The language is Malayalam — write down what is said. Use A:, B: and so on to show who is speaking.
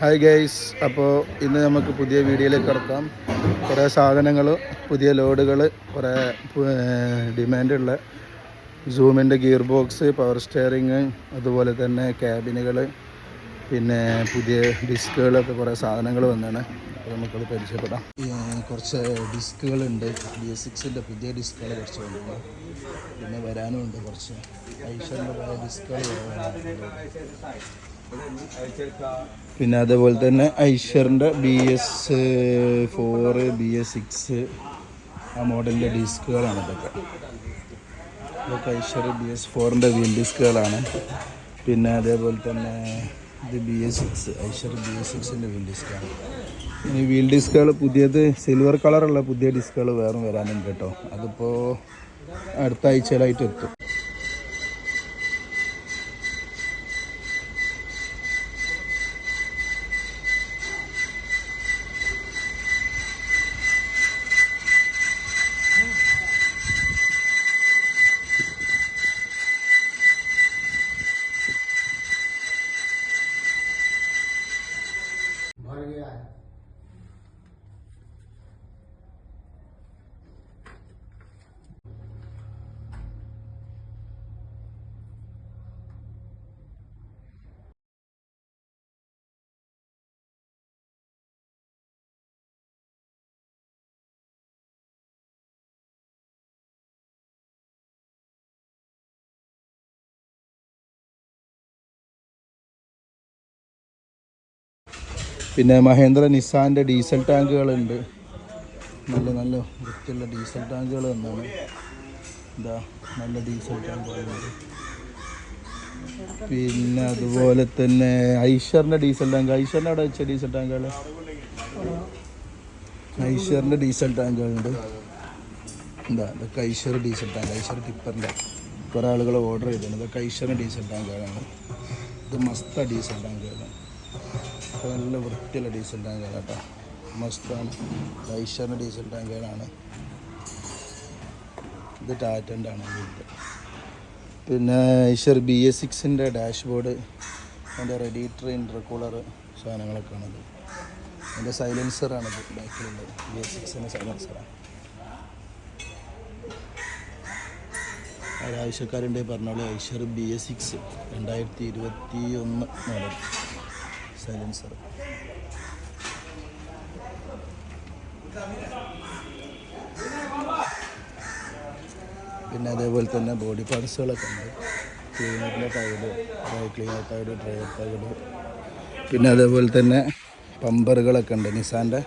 A: ഹായ് ഗൈസ് അപ്പോൾ ഇന്ന് നമുക്ക് പുതിയ വീഡിയോയിലേക്ക് കിടക്കാം. കുറേ സാധനങ്ങൾ പുതിയ ലോഡുകൾ കുറേ ഡിമാൻഡുള്ള സൂമിന്റെ ഗിയർ ബോക്സ് പവർ സ്റ്റിയറിങ് അതുപോലെ തന്നെ ക്യാബിനുകൾ പിന്നെ പുതിയ ഡിസ്കുകളൊക്കെ കുറേ സാധനങ്ങൾ വന്നാണ്. അപ്പോൾ നമുക്കത് പരിചയപ്പെടാം. കുറച്ച് ഡിസ്കുകളുണ്ട്. ബി എസ് സിക്സിന്റെ പുതിയ ഡിസ്കുകൾ കുറച്ച് വന്നു പിന്നെ വരാനുമുണ്ട് കുറച്ച്. ഐഷറിന്റെ ഡിസ്കുകൾ പിന്നെ അതേപോലെ തന്നെ ഐഷറിന്റെ B S four B S six ആ മോഡലിന്റെ ഡിസ്കുകളാണ് ഇതൊക്കെ. ഇതൊക്കെ ഐഷർ ബി എസ് ഫോറിന്റെ വീൽ ഡിസ്കുകളാണ്. പിന്നെ അതേപോലെ തന്നെ ഇത് B S six Eicher B S സിക്സിന്റെ wheel ഡിസ്കാണ് ഇനി വീൽ ഡിസ്കുകൾ പുതിയത് സിൽവർ കളറുള്ള പുതിയ ഡിസ്കുകൾ വേറെ വരാനുണ്ട് കേട്ടോ. അതിപ്പോൾ അടുത്ത ആഴ്ചയിലായിട്ട് എത്തും. പിന്നെ മഹേന്ദ്ര നിസാന്റെ ഡീസൽ ടാങ്കുകളുണ്ട്. നല്ല നല്ല വൃത്തിയുള്ള ഡീസൽ ടാങ്കുകൾ തന്നാണ് എന്താ നല്ല ഡീസൽ ടാങ്കുകളുണ്ട് പിന്നെ അതുപോലെ തന്നെ ഐഷറിന്റെ ഡീസൽ ടാങ്ക്. ഐഷറിന്റെ അവിടെ വെച്ച ഡീസൽ ടാങ്കുകൾ? ഐഷറിന്റെ ഡീസൽ ടാങ്കുകളുണ്ട്. എന്താ ഇതൊക്കെ ഐഷർ ഡീസൽ ടാങ്ക് ഐഷർ ടിപ്പറിന്റെ. കുറേ ആളുകൾ ഓർഡർ ചെയ്തിട്ടുണ്ട്. ഇതൊക്കെ ഐഷറിന്റെ ഡീസൽ ടാങ്കുകളാണ്. ഇത് മസ്ത ഡീസൽ ടാങ്കുകളാണ്. ഇപ്പൊ നല്ല വൃത്തിയുള്ള ഡീസൽ ടാങ്കാണ് കേട്ടോ. മസ്താണ് ഐഷറിന്റെ ഡീസൽ ടാങ്കുകളാണ്. ഇത് ടാറ്റന്റെ ആണ് ഇത് പിന്നെ ഐഷർ ബി എസ് സിക്സിന്റെ ഡാഷ്ബോർഡ് അതിന്റെ റെഡിയേറ്റർ ഇന്റർകൂളർ സാധനങ്ങളൊക്കെ ആണത് അതിന്റെ സൈലൻസറാണിത് ബാക്കിലുള്ളത്. B S സിക്സിന്റെ സൈലൻസറാണ്. ഒരാവശ്യക്കാരുണ്ടെങ്കിൽ പറഞ്ഞോളൂ. ഐഷർ ബി എസ് സിക്സ് രണ്ടായിരത്തി ഇരുപത്തി ഒന്ന് മോഡൽ. സൈലൻസർ പിന്നെ അതേപോലെ തന്നെ ബോഡി പാർട്സുകളൊക്കെ ഉണ്ട്. ക്ലീനറിന്റെ side dry cleaner side driver side പിന്നെ അതേപോലെ തന്നെ പമ്പറുകളൊക്കെ ഉണ്ട്. നിസാന്റെ